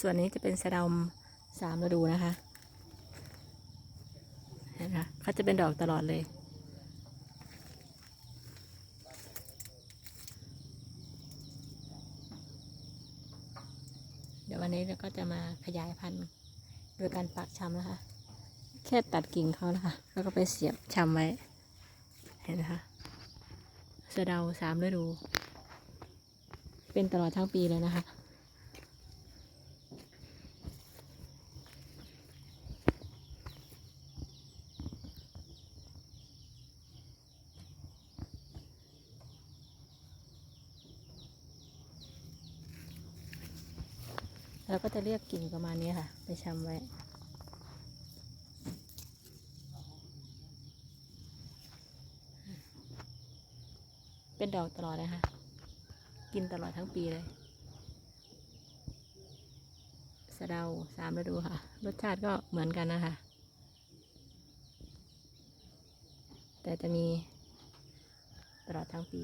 ส่วนนี้จะเป็นสะดาสามฤดูนะคะเห็นไหมคะเขาจะเป็นดอกตลอดเลย เดี๋ยววันนี้เราก็จะมาขยายพันธุ์โดยการปักชำนะคะ แค่ตัดกิ่งเขานะคะ แล้วก็ไปเสียบชำไว้ เห็นไหมคะสะเดาสามฤดู เป็นตลอดทั้งปีเลยนะคะ เราก็จะเรียกกิ่งประมาณนี้ค่ะ ไปชำไว้ เป็นดอกตลอดเลยค่ะ กินตลอดทั้งปีเลยสะเดาสามฤดูค่ะ รสชาติก็เหมือนกันนะคะ แต่จะมีตลอดทั้งปี